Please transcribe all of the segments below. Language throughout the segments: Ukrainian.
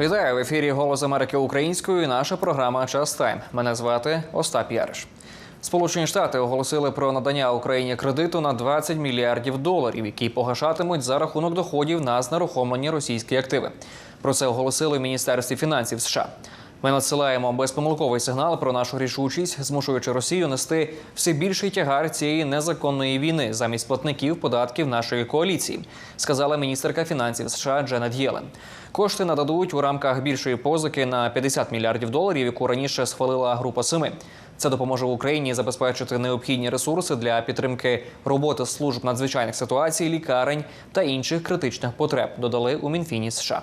Вітаю в ефірі Голос Америки українською. Наша програма Час Тайм. Мене звати Остап Яриш. Сполучені Штати оголосили про надання Україні кредиту на 20 мільярдів доларів, які погашатимуть за рахунок доходів на знерухомлені російські активи. Про це оголосили в Міністерстві фінансів США. Ми надсилаємо безпомилковий сигнал про нашу рішучість, змушуючи Росію нести все більший тягар цієї незаконної війни замість платників податків нашої коаліції, сказала міністерка фінансів США Дженет Єлен. Кошти нададуть у рамках більшої позики на 50 мільярдів доларів, яку раніше схвалила група семи. Це допоможе Україні забезпечити необхідні ресурси для підтримки роботи служб надзвичайних ситуацій, лікарень та інших критичних потреб. Додали у Мінфіні США.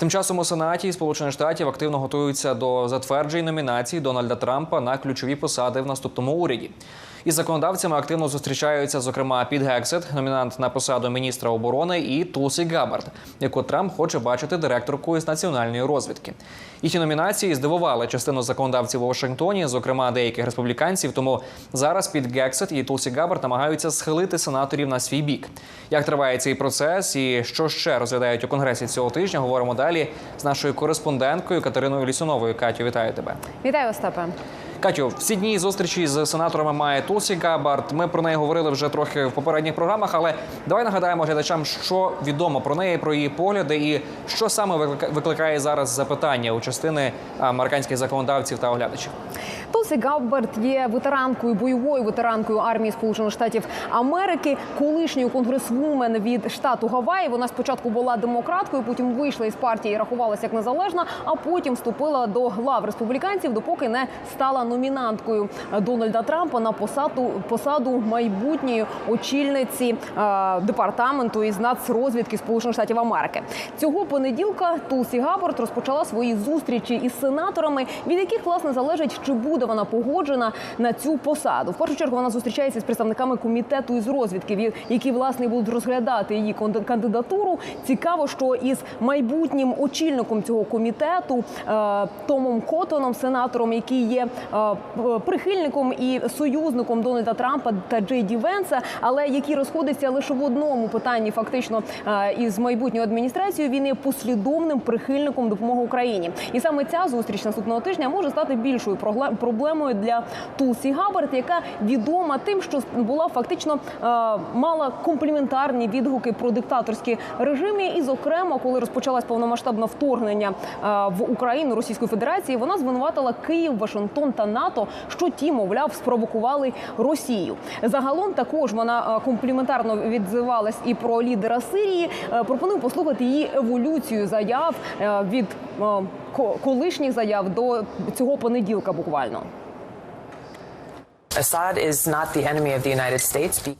Тим часом у Сенаті Сполучених Штатів активно готуються до затверджень номінацій Дональда Трампа на ключові посади в наступному уряді. Із законодавцями активно зустрічаються, зокрема, Піт Гексет, номінант на посаду міністра оборони, і Тулсі Габбард, яку Трамп хоче бачити директоркою з національної розвідки. Їхні номінації здивували частину законодавців у Вашингтоні, зокрема деяких республіканців. Тому зараз Піт Гексет і Тулсі Габбард намагаються схилити сенаторів на свій бік. Як триває цей процес і що ще розглядають у конгресі цього тижня? Говоримо далі з нашою кореспонденткою Катериною Лісуновою. Катю, вітаю тебе. Вітаю, Остапе. Катю, всі дні зустрічі з сенаторами має Тулсі Габард. Ми про неї говорили вже трохи в попередніх програмах, але давай нагадаємо глядачам, що відомо про неї, про її погляди, і що саме виклика- викликає зараз запитання у частини американських законодавців та оглядачів. Толсі Габбард є ветеранкою, бойовою ветеранкою армії Сполучених Штатів Америки, колишньою конгресвумен від штату Гаваї. Вона спочатку була демократкою, потім вийшла із партії, і рахувалася як незалежна, а потім вступила до лав республіканців, допоки не стала номінанткою Дональда Трампа на посаду посаду майбутньої очільниці е, департаменту із нацрозвідки Сполучених Штатів Америки. Цього понеділка Тулсі Габбард розпочала свої зустрічі із сенаторами, від яких власне залежить, чи буде вона погоджена на цю посаду. В першу чергу вона зустрічається з представниками комітету із розвідки, які власне будуть розглядати її кандидатуру. Цікаво, що із майбутнім очільником цього комітету е, Томом Котоном, сенатором, який є е, прихильником і союзником Дональда Трампа та Джей Ді Венса, але який розходиться лише в одному питанні, фактично е, із майбутньою адміністрацією. Він є послідовним прихильником допомоги Україні, і саме ця зустріч наступного тижня може стати більшою прогле- проблемою для Тулсі Габбард, яка відома тим, що була фактично е, мала компліментарні відгуки про диктаторські режими. І, зокрема, коли розпочалось повномасштабне вторгнення е, в Україну Російської Федерації, вона звинуватила Київ, Вашингтон та НАТО, що ті, мовляв, спровокували Росію. Загалом також вона е, компліментарно відзивалась і про лідера Сирії. Пропоную послухати її еволюцію заяв від ко- колишніх заяв до цього понеділка, буквально.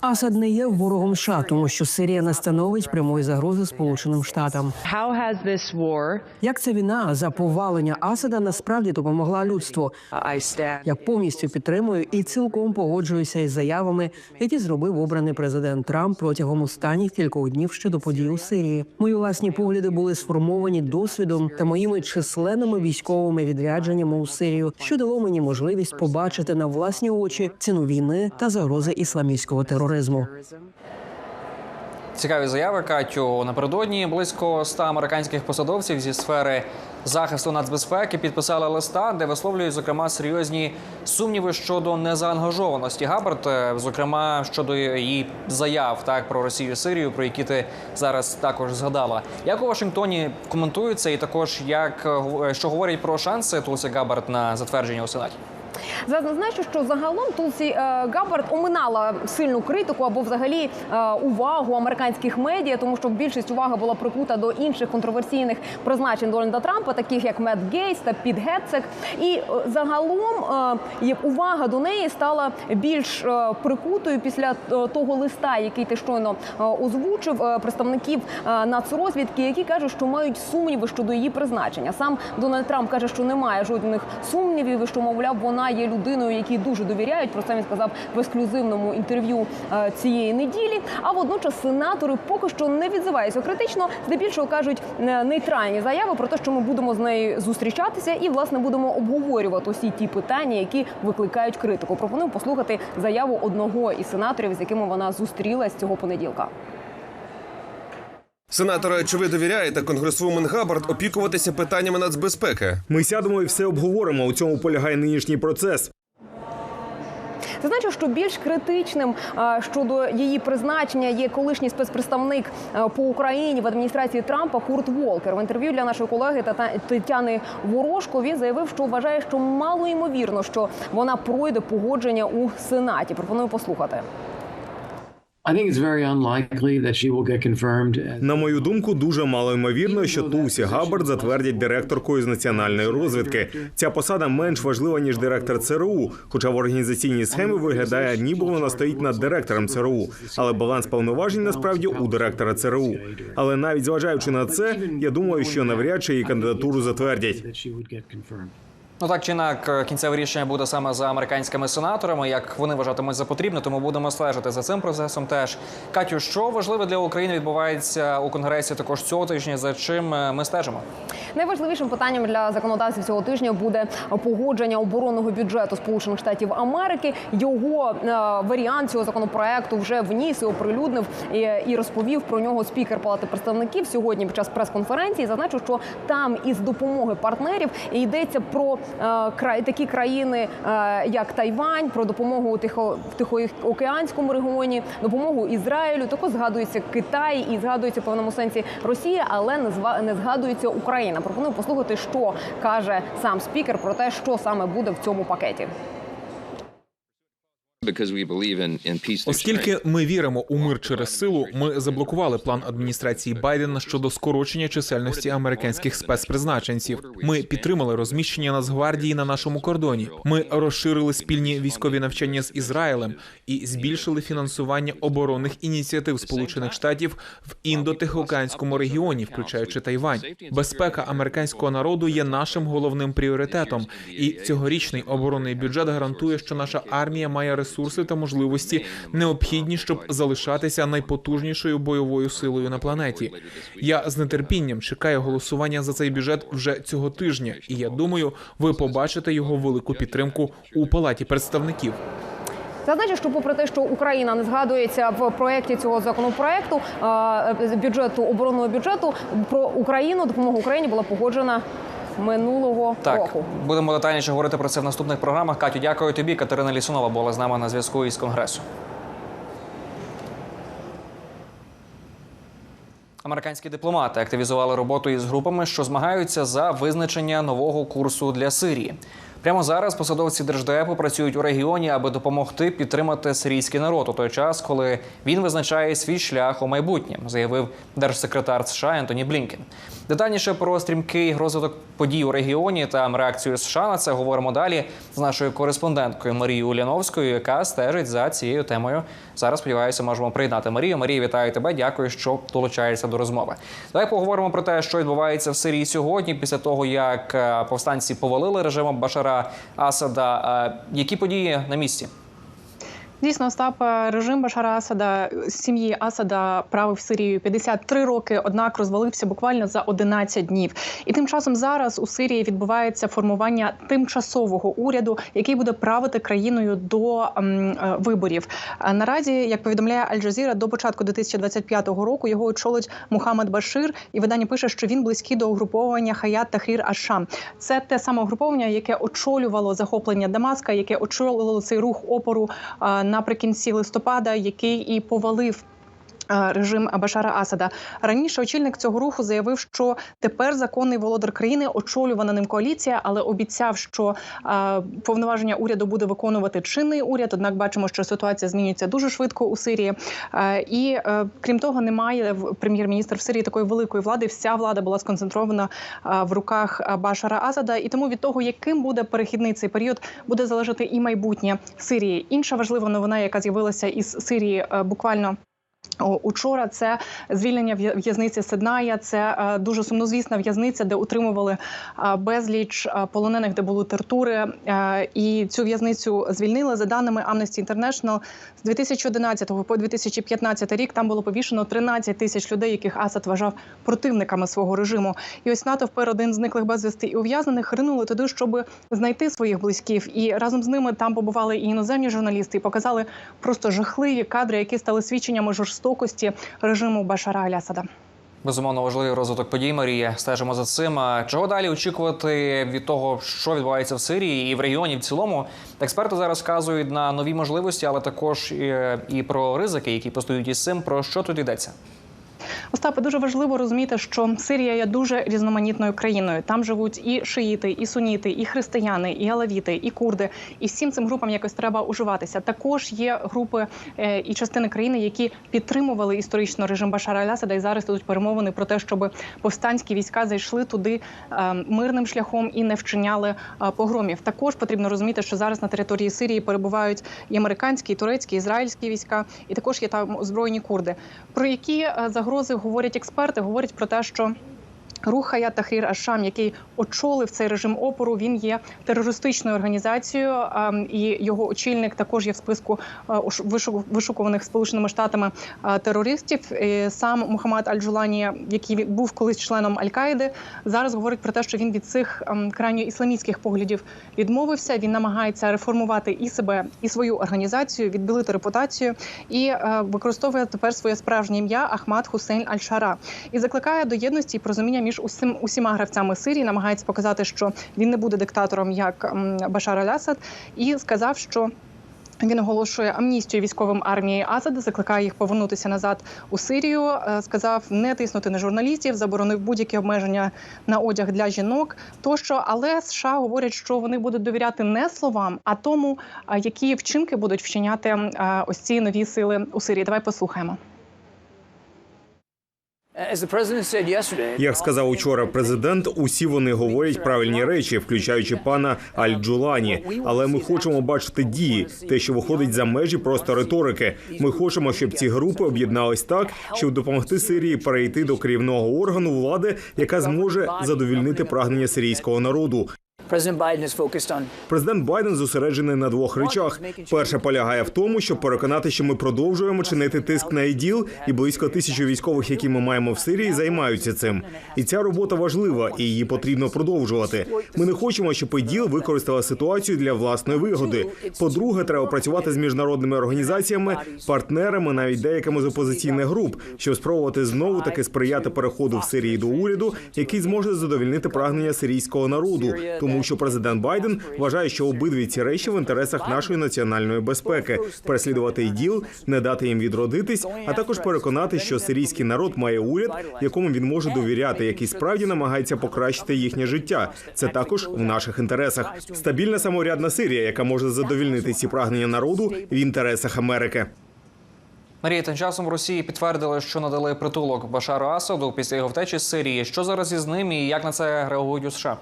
Асад не є ворогом США, тому що Сирія не становить прямої загрози Сполученим Штатам. How has this? Як ця війна за повалення Асада насправді допомогла людству? I. Я повністю підтримую і цілком погоджуюся із заявами, які зробив обраний президент Трамп протягом останніх кількох днів щодо подій у Сирії. Мої власні погляди були сформовані досвідом та моїми численними військовими відрядженнями у Сирію, що дало мені можливість побачити на власні очі ціну війни та загрози ісламістського тероризму. Цікаві заяви Катю. Напередодні близько 100 американських посадовців зі сфери захисту нацбезпеки підписали листа, де висловлюють зокрема серйозні сумніви щодо незаангажованості Габбард, е, зокрема щодо її заяв так про Росію Сирію, про які ти зараз також згадала. Як у Вашингтоні коментують це, і також як е, що говорять про шанси Тулсі Габбард на затвердження у сенаті? Зазначу, що загалом Тулсі е, Габбард оминала сильну критику або взагалі е, увагу американських медіа, тому що більшість уваги була прикута до інших контроверсійних призначень Дональда Трампа, таких як Мет Гейс та Піт Гетцек. І е, загалом увага до неї стала більш прикутою після того листа, який ти щойно озвучив представників нацрозвідки, які кажуть, що мають сумніви щодо її призначення. Сам Дональд Трамп каже, що немає жодних сумнівів, і що мовляв, вона є людиною, якій дуже довіряють. Про це він сказав в ексклюзивному інтерв'ю е, цієї неділі. А водночас сенатори поки що не відзиваються критично. Здебільшого кажуть е, нейтральні заяви про те, що ми будемо з нею зустрічатися, і власне будемо обговорювати усі ті питання, які викликають критику. Пропоную послухати заяву одного із сенаторів, з якими вона зустрілась цього понеділка. Сенатори, чи ви довіряєте конгресвумен Габбард опікуватися питаннями нацбезпеки? Ми сядемо і все обговоримо. У цьому полягає нинішній процес. Зазначу, що більш критичним щодо її призначення є колишній спецпредставник по Україні в адміністрації Трампа Курт Волкер. В інтерв'ю для нашої колеги Тетяни Ворожко він заявив, що вважає, що мало ймовірно, що вона пройде погодження у Сенаті. Пропоную послухати. На мою думку, дуже мало ймовірно, що Тусі Габбард затвердять директоркою з національної розвідки. Ця посада менш важлива ніж директор ЦРУ, хоча в організаційній схемі виглядає, ніби вона стоїть над директором ЦРУ. Але баланс повноважень насправді у директора ЦРУ. Але навіть зважаючи на це, я думаю, що навряд чи її кандидатуру затвердять. Ну так чи інак, кінцеве рішення буде саме за американськими сенаторами, як вони вважатимуть за потрібне, тому будемо стежити за цим процесом. Теж Катю, що важливе для України відбувається у конгресі також цього тижня. За чим е, ми стежимо? Найважливішим питанням для законодавців цього тижня буде погодження оборонного бюджету Сполучених Штатів Америки. Його е, варіант цього законопроекту вже вніс і оприлюднив і, розповів про нього спікер Палати представників сьогодні під час прес-конференції. Зазначу, що там із допомоги партнерів йдеться про е, такі країни, е, як Тайвань, про допомогу у Тихо Тихоокеанському регіоні, допомогу Ізраїлю. Також згадується Китай і згадується в певному сенсі Росія, але не згадується Україна. Пропоную послухати, що каже сам спікер про те, що саме буде в цьому пакеті. Оскільки ми віримо у мир через силу, ми заблокували план адміністрації Байдена щодо скорочення чисельності американських спецпризначенців. Ми підтримали розміщення Нацгвардії на нашому кордоні. Ми розширили спільні військові навчання з Ізраїлем і збільшили фінансування оборонних ініціатив Сполучених Штатів в індотихоокеанському регіоні, включаючи Тайвань. Безпека американського народу є нашим головним пріоритетом. І цьогорічний оборонний бюджет гарантує, що наша армія має ресурси та можливості необхідні, щоб залишатися найпотужнішою бойовою силою на планеті. Я з нетерпінням чекаю голосування за цей бюджет вже цього тижня, і я думаю, ви побачите його велику підтримку у палаті представників. Зазначу, що попри те, що Україна не згадується в проєкті цього законопроекту е, бюджету оборонного бюджету, про Україну допомогу Україні була погоджена минулого Так, року. будемо детальніше говорити про це в наступних програмах. Катю, дякую тобі. Катерина Лісунова була з нами на зв'язку із конгресу. Американські дипломати активізували роботу із групами, що змагаються за визначення нового курсу для Сирії. Прямо зараз посадовці держдепу працюють у регіоні, аби допомогти підтримати сирійський народ у той час, коли він визначає свій шлях у майбутнє, заявив держсекретар США Ентоні Блінкен. Детальніше про стрімкий розвиток подій у регіоні та реакцію США на це говоримо далі з нашою кореспонденткою Марією Уляновською, яка стежить за цією темою. Зараз сподіваюся, можемо приєднати Марію. Марія, вітаю тебе. Дякую, що долучаєшся до розмови. Давай поговоримо про те, що відбувається в Сирії сьогодні, після того як е, повстанці повалили режимом Башара Асада. Е, Які події на місці? Дійсно, Остап, е, режим Башара Асада з сім'ї Асада правив Сирію 53 роки, однак розвалився буквально за 11 днів. І тим часом зараз у Сирії відбувається формування тимчасового уряду, який буде правити країною до ем, е, виборів. Е, Наразі, як повідомляє Аль-Джазіра, до початку 2025 року його очолить Мухаммед Башир, і видання пише, що він близький до угруповання Хаят Тахрір Ашам. Це те саме угруповання, яке очолювало захоплення Дамаска, яке очолювало цей рух опору е, наприкінці листопада, який і повалив. Е, Режим Башара Асада раніше очільник цього руху заявив, що тепер законний володар країни очолювана ним коаліція, але обіцяв, що е, повноваження уряду буде виконувати чинний уряд. Однак бачимо, що ситуація змінюється дуже швидко у Сирії. Е, і крім того, немає в прем'єр-міністр в Сирії такої великої влади. Вся влада була сконцентрована в руках Башара Асада. І тому від того, яким буде перехідний цей період, буде залежати і майбутнє Сирії. Інша важлива новина, яка з'явилася із Сирії буквально. Учора це звільнення в'язниці Сидная. Це е, дуже сумнозвісна в'язниця, де утримували е, безліч е, полонених, де були тортури. І цю в'язницю звільнили за даними Amnesty International з 2011 по 2015 рік. Там було повішено 13 тисяч людей, яких Асад вважав противниками свого режиму. І ось НАТО впер один зниклих безвісти і ув'язнених ринули туди, щоб знайти своїх близьких. І разом з ними там побували і іноземні журналісти, і показали просто жахливі кадри, які стали свідченнями жорстокості режиму Башара Алясада. Безумовно, важливий розвиток подій. Марія. Стежимо за цим. Чого далі очікувати від того, що відбувається в Сирії і в регіоні в цілому? Експерти зараз вказують на нові можливості, але також і, і про ризики, які постають із цим. Про що тут йдеться? Остапе, дуже важливо розуміти, що Сирія є дуже різноманітною країною. Там живуть і шиїти, і суніти, і християни, і алавіти, і курди. І всім цим групам якось треба уживатися. Також є групи е, і частини країни, які підтримували історично режим Башара Алясада, і зараз тут перемовини про те, щоб повстанські війська зайшли туди е, мирним шляхом і не вчиняли е, погромів. Також потрібно розуміти, що зараз на території Сирії перебувають і американські, і турецькі, і ізраїльські війська, і також є там озброєні курди. Про які загрози говорять експерти? Говорять про те, що Рух Хаят Тахрір Ашам, який очолив цей режим опору, він є терористичною організацією, ем, і його очільник також є в списку е, вишукуваних сполученими штатами е, терористів. І Сам Мухаммад Аль-Джулані, який був колись членом Аль-Каїди, зараз говорить про те, що він від цих ем, крайньо ісламістських поглядів відмовився. Він намагається реформувати і себе, і свою організацію, відбілити репутацію і е, використовує тепер своє справжнє ім'я Ахмад Хусейн Аль-Шара і закликає до єдності і порозуміння між усім усіма гравцями Сирії. Намагається показати, що він не буде диктатором як Башар Аль-Асад, і сказав, що. Він оголошує амністію військовим армії Асада, закликає їх повернутися назад у Сирію. Е, Сказав не тиснути на журналістів, заборонив будь-які обмеження на одяг для жінок. Тощо, але США говорять, що вони будуть довіряти не словам, а тому, які вчинки будуть вчиняти е, ось ці нові сили у Сирії. Давай послухаємо. Як сказав учора президент, усі вони говорять правильні речі, включаючи пана Аль-Джулані. Але ми хочемо бачити дії, те, що виходить за межі просто риторики. Ми хочемо, щоб ці групи об'єднались так, щоб допомогти Сирії перейти до керівного органу влади, яка зможе задовільнити прагнення сирійського народу. Президент Байден зосереджений на двох речах. Перша полягає в тому, щоб переконати, що ми продовжуємо чинити тиск на іділ, і близько тисячі військових, які ми маємо в Сирії, займаються цим. І ця робота важлива, і її потрібно продовжувати. Ми не хочемо, щоб іділ використала ситуацію для власної вигоди. По-друге, треба працювати з міжнародними організаціями, партнерами, навіть деякими з опозиційних груп, щоб спробувати знову таки сприяти переходу в Сирії до уряду, який зможе задовільнити прагнення сирійського народу, тому що президент Байден вважає, що обидві ці речі в інтересах нашої національної безпеки переслідувати іділ, не дати їм відродитись, а також переконати, що сирійський народ має уряд, якому він може довіряти, який справді намагається покращити їхнє життя. Це також в наших інтересах. Стабільна самоврядна Сирія, яка може задовільнити ці прагнення народу в інтересах Америки. Марія, тим часом Росії підтвердили, що надали притулок Башару Асаду після його втечі з Сирії. Що зараз із ним і як на це реагують у США?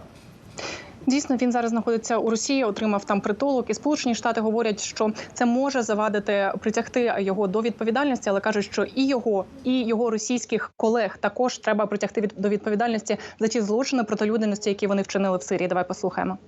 Дійсно, він зараз знаходиться у Росії, отримав там притулок. І Сполучені Штати говорять, що це може завадити притягти його до відповідальності, але кажуть, що і його, і його російських колег також треба притягти від до відповідальності за ті злочини проти людяності, які вони вчинили в Сирії. Давай послухаємо.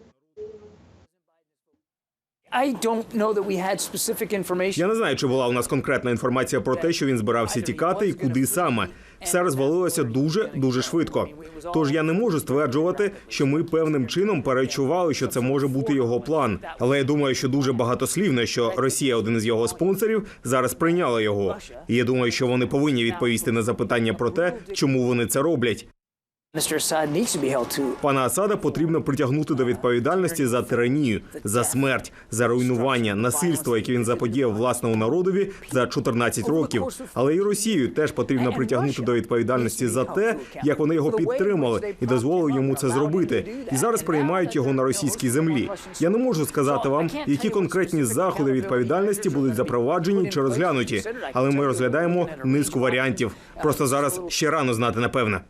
Я не знаю, чи була у нас конкретна інформація про те, що він збирався тікати і куди саме. Все розвалилося дуже дуже швидко. Тож я не можу стверджувати, що ми певним чином перечували, що це може бути його план. Але я думаю, що дуже багатослівно, що Росія, один із його спонсорів, зараз прийняла його. І я думаю, що вони повинні відповісти на запитання про те, чому вони це роблять. Пана Асада потрібно притягнути до відповідальності за тиранію, за смерть, за руйнування, насильство, яке він заподіяв власному народові за 14 років. Але і Росію теж потрібно притягнути до відповідальності за те, як вони його підтримали і дозволили йому це зробити. І зараз приймають його на російській землі. Я не можу сказати вам, які конкретні заходи відповідальності будуть запроваджені чи розглянуті, але ми розглядаємо низку варіантів. Просто зараз ще рано знати напевне.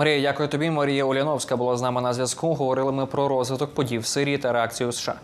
Марія, дякую тобі. Марія Уляновська була з нами на зв'язку. Говорили ми про розвиток подій в Сирії та реакцію США.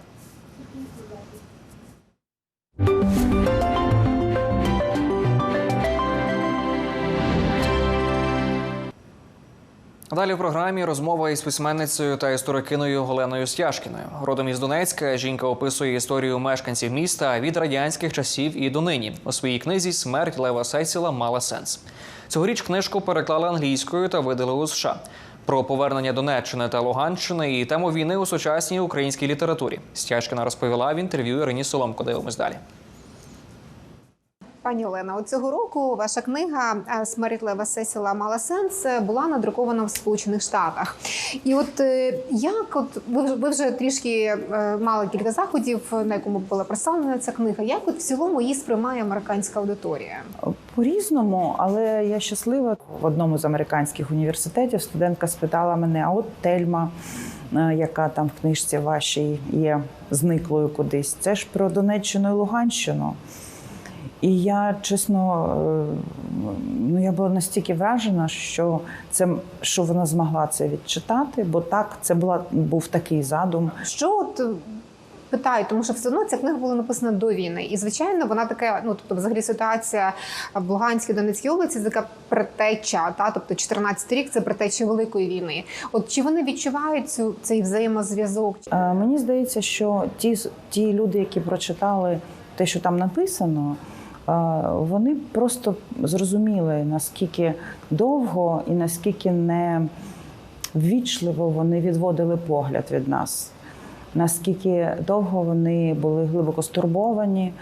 Далі в програмі розмова із письменницею та історикиною Оленою Стяжкіною. Родом із Донецька жінка описує історію мешканців міста від радянських часів і донині. У своїй книзі Смерть Лева Сесіла мала сенс. Цьогоріч книжку переклали англійською та видали у США. Про повернення Донеччини та Луганщини і тему війни у сучасній українській літературі. Стяжкіна розповіла в інтерв'ю Ірині Соломко. Дивимось далі. Пані Олена, от цього року ваша книга е, «Смертлива Сесіла мала сенс е, була надрукована в Сполучених Штатах. І от е, як от ви, ви вже трішки мали кілька заходів, на якому була представлена ця книга. Як от в цілому її сприймає американська аудиторія? По-різному, але я щаслива. В одному з американських університетів студентка спитала мене: а от Тельма, яка там в книжці вашій є зниклою кудись, це ж про Донеччину і Луганщину. І я чесно, е, ну я була настільки вражена, що це що вона змогла це відчитати, бо так це була був такий задум. Що от е, питаю, тому що все одно ця книга була написана до війни, і звичайно, вона така. Ну тобто, взагалі, ситуація в Луганській Донецькій області це така предтеча, та тобто 14 рік це предтеча великої війни. От чи вони відчувають цю цей взаємозв'язок? Е, Мені здається, що ті, ті люди, які прочитали те, що там написано, вони просто зрозуміли, наскільки довго і наскільки не ввічливо вони відводили погляд від нас, наскільки довго вони були глибоко стурбовані,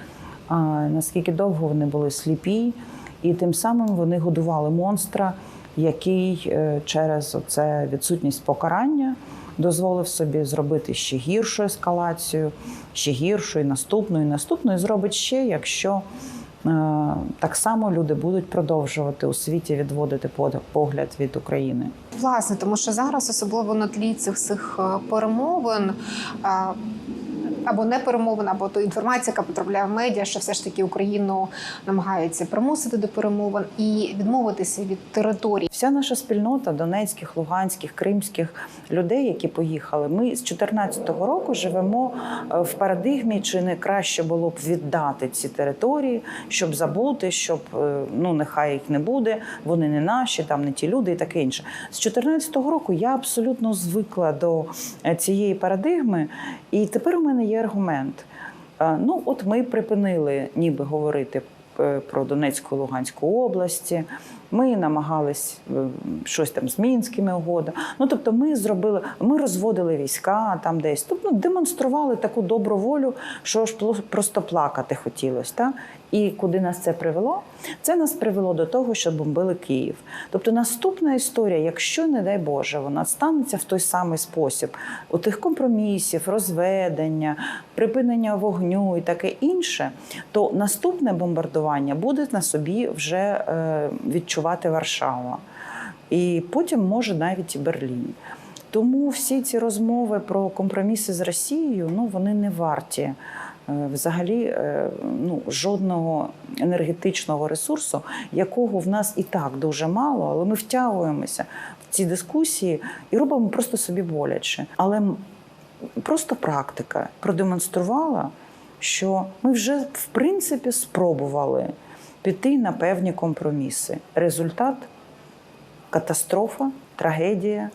наскільки довго вони були сліпі, і тим самим вони годували монстра, який е, через оце відсутність покарання дозволив собі зробити ще гіршу ескалацію, ще гіршу і наступну, і наступну, і зробить ще, якщо так само люди будуть продовжувати у світі відводити погляд від України. Власне, тому що зараз, особливо на тлі цих всіх е, перемовин. Або не перемовин, або то інформація, яка потрапляє в медіа, що все ж таки Україну намагаються примусити до перемовин і відмовитися від територій. Вся наша спільнота донецьких, луганських, кримських людей, які поїхали, ми з 2014 року живемо е, в парадигмі, чи не краще було б віддати ці території, щоб забути, щоб е, ну нехай їх не буде, вони не наші, там не ті люди і таке інше. З 2014 року я абсолютно звикла до е, цієї парадигми, і тепер у мене є аргумент. Е, Ну, от ми припинили ніби говорити е, про Донецьку і Луганську області. Ми намагались е, щось там з мінськими угодами. Ну тобто, ми зробили, ми розводили війська там десь. Тобто демонстрували таку добру волю, що ж просто плакати хотілося. Та? І куди нас це привело? Це нас привело до того, що бомбили Київ. Тобто, наступна історія, якщо не дай Боже, вона станеться в той самий спосіб, у тих компромісів, розведення, припинення вогню і таке інше, то наступне бомбардування буде на собі вже е, відчувати Варшава. І потім може навіть і Берлін. Тому всі ці розмови про компроміси з Росією ну вони не варті взагалі е, ну, жодного енергетичного ресурсу, якого в нас і так дуже мало, але ми втягуємося в ці дискусії і робимо просто собі боляче. Але просто практика продемонструвала, що ми вже в принципі спробували піти на певні компроміси. Результат катастрофа, трагедія,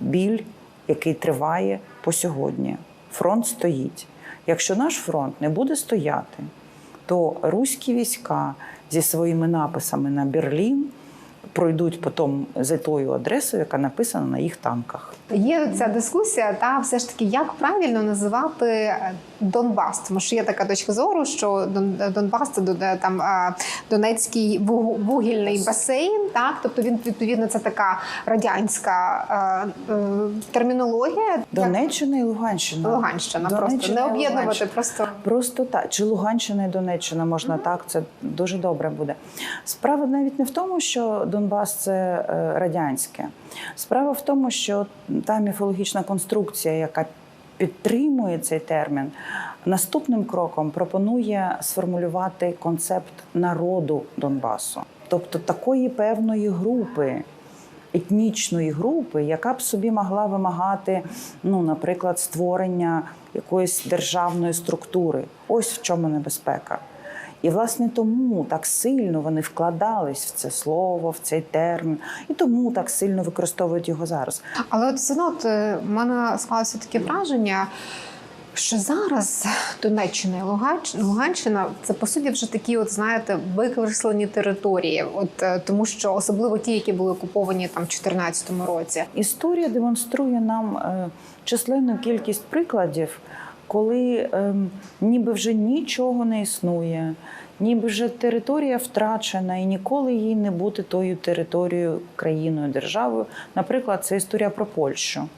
біль, який триває по сьогодні. Фронт стоїть. Якщо наш фронт не буде стояти, то руські війська зі своїми написами на Берлін пройдуть потім за тою адресою, яка написана на їх танках. Є ця дискусія, та все ж таки, як правильно називати е, Донбас, тому що є така точка зору, що Дон- Донбас це де там е, Донецький вугільний басейн. Так, тобто він відповідно це така радянська е, е, термінологія. Донеччина і Луганщина. Луганщина, просто не об'єднувати, просто Просто так. Чи Луганщина і Донеччина можна так, це дуже добре буде. Справа навіть не в тому, що Донбас це е, радянське. Справа в тому, що та міфологічна конструкція, яка підтримує цей термін, наступним кроком пропонує сформулювати концепт народу Донбасу, тобто такої певної групи етнічної групи, яка б собі могла вимагати, ну, наприклад, створення якоїсь державної структури. Ось в чому небезпека. І власне тому так сильно вони вкладались в це слово, в цей термін, і тому так сильно використовують його зараз. Але от все одно в мене склалося таке враження, що зараз Донеччина і Луганщ- Луганщина це по суті вже такі, от знаєте, викреслені території. От е, тому, що особливо ті, які були окуповані там в 2014 році. Історія демонструє нам е, численну кількість прикладів, коли ем, ніби вже нічого не існує, ніби вже територія втрачена і ніколи їй не бути тою територією, країною, державою. Наприклад, це історія про Польщу.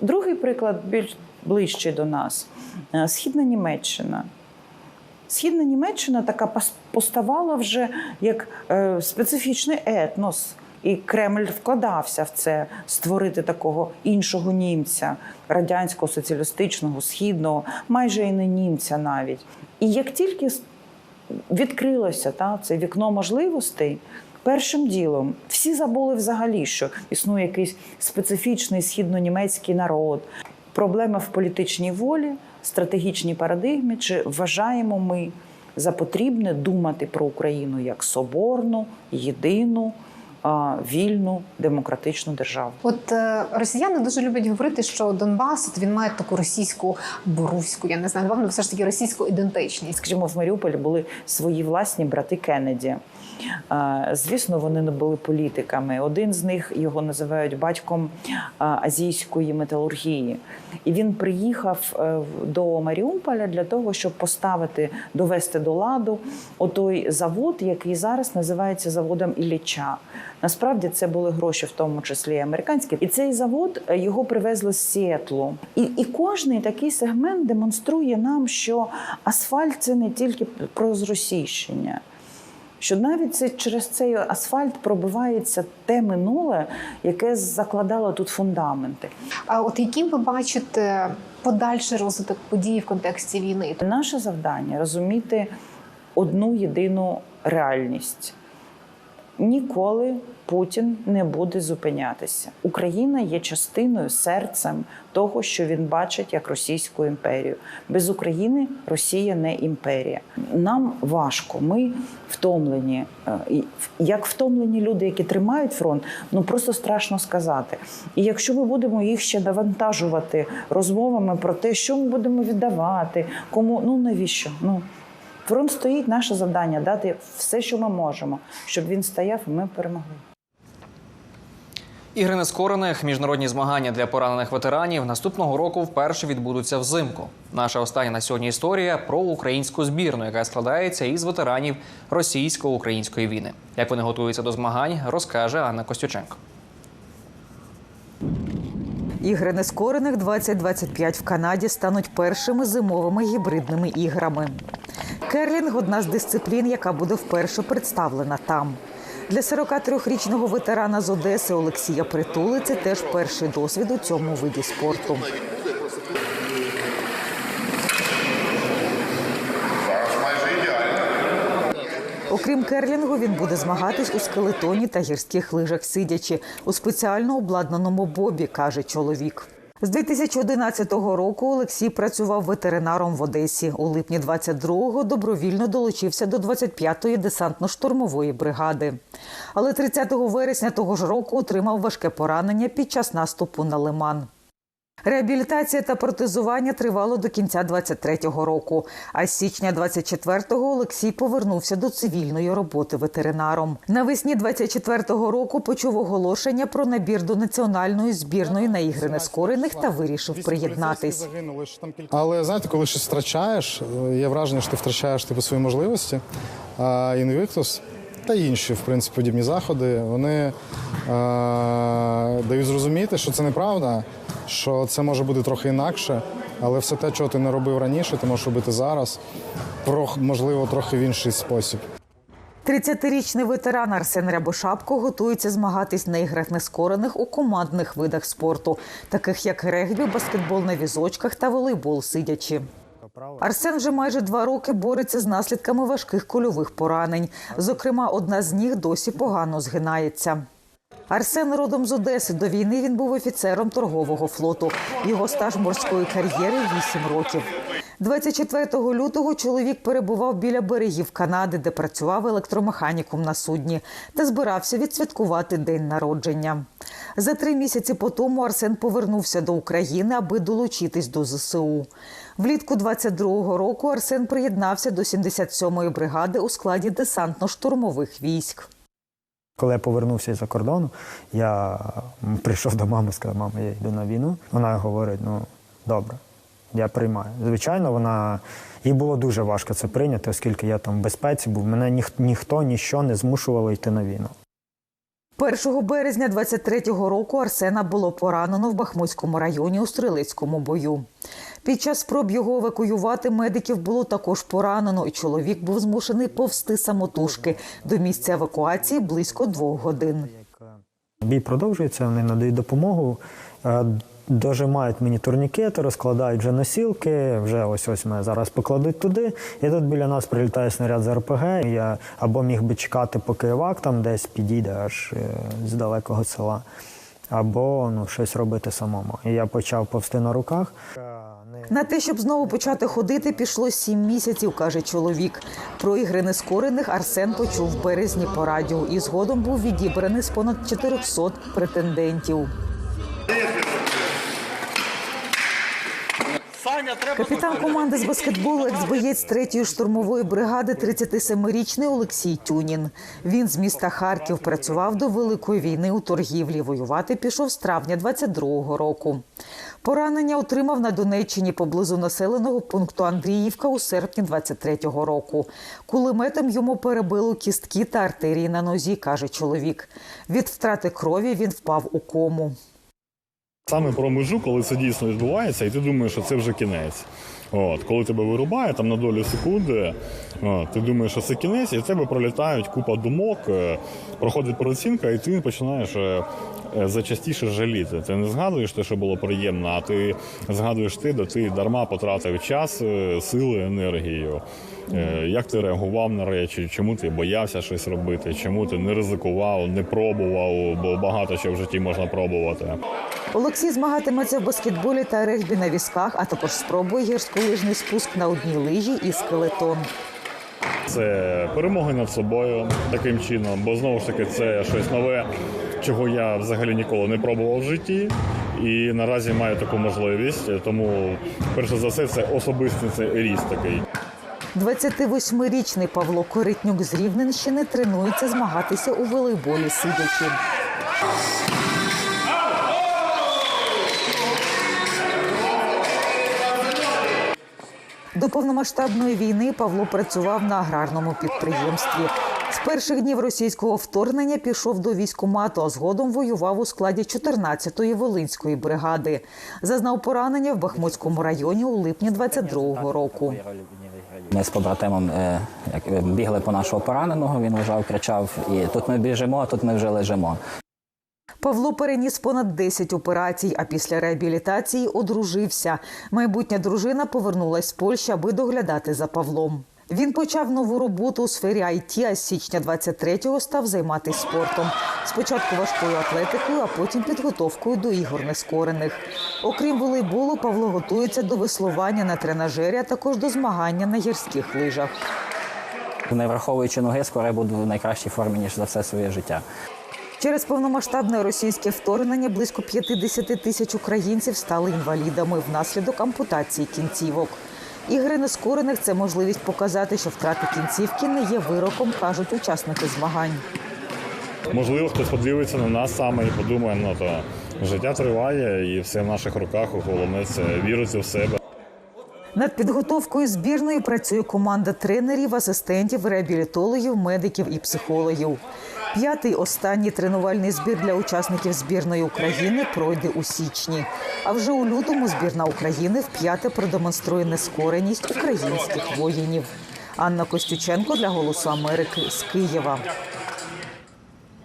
Другий приклад більш ближчий до нас Е, Східна Німеччина. Східна Німеччина така поставала вже як е, специфічний етнос. І Кремль вкладався в це створити такого іншого німця, радянського, соціалістичного, східного, майже і не німця навіть. І як тільки відкрилося та, це вікно можливостей, першим ділом всі забули взагалі, що існує якийсь специфічний східнонімецький народ. Проблема в політичній волі, стратегічній парадигмі, чи вважаємо ми за потрібне думати про Україну як соборну, єдину, вільну, демократичну державу. От е, росіяни дуже люблять говорити, що Донбас от він має таку російську боруську, я не знаю, напевно, все ж таки російську ідентичність. Скажімо, в Маріуполі були свої власні брати Кеннеді. Звісно, вони не були політиками. Один з них його називають батьком азійської металургії. І він приїхав е, до Маріуполя для того, щоб поставити, довести до ладу отой завод, який зараз називається заводом Ілліча. Насправді це були гроші, в тому числі американські. І цей завод е, його привезли з Сіетлу. І, і кожний такий сегмент демонструє нам, що асфальт це не тільки про зросійщення. Що навіть це через цей асфальт пробивається те минуле, яке закладало тут фундаменти. А от яким ви бачите подальший розвиток подій в контексті війни? Наше завдання розуміти одну єдину реальність. Ніколи Путін не буде зупинятися. Україна є частиною серцем того, що він бачить як Російську імперію. Без України Росія не імперія. Нам важко. Ми втомлені. Е, Як втомлені люди, які тримають фронт, ну просто страшно сказати. І якщо ми будемо їх ще навантажувати розмовами про те, що ми будемо віддавати, кому ну навіщо? Ну Фронт стоїть наше завдання дати все, що ми можемо, щоб він стояв, і ми перемогли. Ігри нескорених міжнародні змагання для поранених ветеранів наступного року вперше відбудуться взимку. Наша остання на сьогодні історія про українську збірну, яка складається із ветеранів російсько-української війни. Як вони готуються до змагань, розкаже Анна Костюченко. Ігри нескорених 2025 в Канаді стануть першими зимовими гібридними іграми. Керлінг одна з дисциплін, яка буде вперше представлена там. Для 43-річного ветерана з Одеси Олексія Притули це теж перший досвід у цьому виді спорту. Окрім керлінгу, він буде змагатись у скелетоні та гірських лижах сидячи у спеціально обладнаному бобі, каже чоловік. З 2011 року Олексій працював ветеринаром в Одесі. У липні 22-го добровільно долучився до 25-ї десантно-штурмової бригади. Але 30 вересня того ж року отримав важке поранення під час наступу на Лиман. Реабілітація та протезування тривало до кінця 23-го року. А з січня 24-го Олексій повернувся до цивільної роботи ветеринаром. Навесні 24-го року почув оголошення про набір до національної збірної на ігри нескорених та вирішив приєднатись. Але знаєте, коли щось втрачаєш, е, є враження, що ти втрачаєш типу свої можливості. А Invictus та інші, в принципі, подібні заходи, вони е, дають зрозуміти, що це неправда, що це може бути трохи інакше, але все те, чого ти не робив раніше, ти можеш робити зараз, про, можливо, трохи в інший спосіб. 30-річний ветеран Арсен Рябошапко готується змагатись на іграх нескорених у командних видах спорту, таких як регбі, баскетбол на візочках та волейбол сидячи. Арсен вже майже два роки бореться з наслідками важких кульових поранень. Зокрема, одна з ніг досі погано згинається. Арсен родом з Одеси. До війни він був офіцером торгового флоту. Його стаж морської кар'єри 8 років. 24 лютого чоловік перебував біля берегів Канади, де працював електромеханіком на судні, та збирався відсвяткувати день народження. За три місяці по тому Арсен повернувся до України, аби долучитись до ЗСУ. Влітку 22-го року Арсен приєднався до 77-ї бригади у складі десантно-штурмових військ. Коли я повернувся з-за кордону, я прийшов до мами і сказав, мама, я йду на війну. Вона говорить: ну добре, Я приймаю. Звичайно, вона їй було дуже важко це прийняти, оскільки я там в безпеці був. Мене ніх, ніхто ніщо не змушувало йти на війну. 1 березня 23-го року Арсена було поранено в Бахмутському районі у стрілецькому бою. Під час спроб його евакуювати медиків було також поранено, і чоловік був змушений повсти самотужки до місця евакуації близько двох годин. Бій продовжується, вони надають допомогу. е, Дожимають мені турнікети, розкладають вже носілки. Вже ось ось мене зараз покладуть туди. І тут біля нас прилітає снаряд з РПГ. Я або міг би чекати, поки евак там десь підійде аж е, з далекого села, або ну щось робити самому. І я почав повсти на руках. На те, щоб знову почати ходити, пішло сім місяців, каже чоловік. Про ігри нескорених Арсен почув в березні по радіо і згодом був відібраний з понад 400 претендентів. Капітан команди з баскетболу, екс-боєць третьої штурмової бригади, 37-річний Олексій Тюнін. Він з міста Харків працював до великої війни у торгівлі. Воювати пішов з травня 22-го року. Поранення отримав на Донеччині поблизу населеного пункту Андріївка у серпні 23-го року. Кулеметом йому перебило кістки та артерії на нозі, каже чоловік. Від втрати крові він впав у кому. Саме про межу, коли це дійсно відбувається, і ти думаєш, що це вже кінець. От, коли тебе вирубає там на долю секунди, от, ти думаєш, що це кінець, і в тебе пролітають купа думок, е, проходить переоцінка, і ти починаєш е, зачастіше жаліти. Ти не згадуєш те, що було приємно, а ти згадуєш те, де ти дарма потратив час, е, сили, енергію. Е, Як ти реагував на речі, чому ти боявся щось робити, чому ти не ризикував, не пробував, бо багато що в житті можна пробувати. Олексій змагатиметься в баскетболі та регбі на візках, а також спробує гірськолижний спуск на одній лижі і скелетон. Це перемоги над собою таким чином, бо знову ж таки це щось нове, чого я взагалі ніколи не пробував в житті. І наразі маю таку можливість. Тому, перше за все, це особистий це ріст такий. 28-річний Павло Коритнюк з Рівненщини тренується змагатися у волейболі сидячи. До повномасштабної війни Павло працював на аграрному підприємстві. Перших днів російського вторгнення пішов до військкомату, а згодом воював у складі 14-ї Волинської бригади. Зазнав поранення в Бахмутському районі у липні 22-го року. Ми з побратимом е, е, бігли по нашого пораненого, він лежав, кричав: і тут ми біжимо, а тут ми вже лежимо. Павло переніс понад 10 операцій, а після реабілітації одружився. Майбутня дружина повернулась з Польщі, аби доглядати за Павлом. Він почав нову роботу у сфері IT, а з січня 23-го став займатися спортом. Спочатку важкою атлетикою, а потім підготовкою до ігор нескорених. Окрім волейболу, Павло готується до веслування на тренажері, а також до змагання на гірських лижах. Не враховуючи ноги, скоро буду в найкращій формі ніж за все своє життя. Через повномасштабне російське вторгнення близько 50 тисяч українців стали інвалідами внаслідок ампутації кінцівок. Ігри нескорених це можливість показати, що втрати кінцівки не є вироком, кажуть учасники змагань. Можливо, хтось подивиться на нас саме і подумає, ну то життя триває і все в наших руках. Головне це вірити в себе. Над підготовкою збірної працює команда тренерів, асистентів, реабілітологів, медиків і психологів. П'ятий останній тренувальний збір для учасників збірної України пройде у січні. А вже у лютому збірна України вп'яте продемонструє нескореність українських воїнів. Анна Костюченко для Голосу Америки з Києва.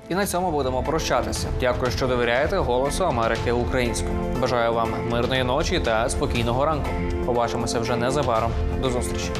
І на цьому будемо прощатися. Дякую, що довіряєте Голосу Америки українською. Бажаю вам мирної ночі та спокійного ранку. Побачимося вже незабаром. До зустрічі.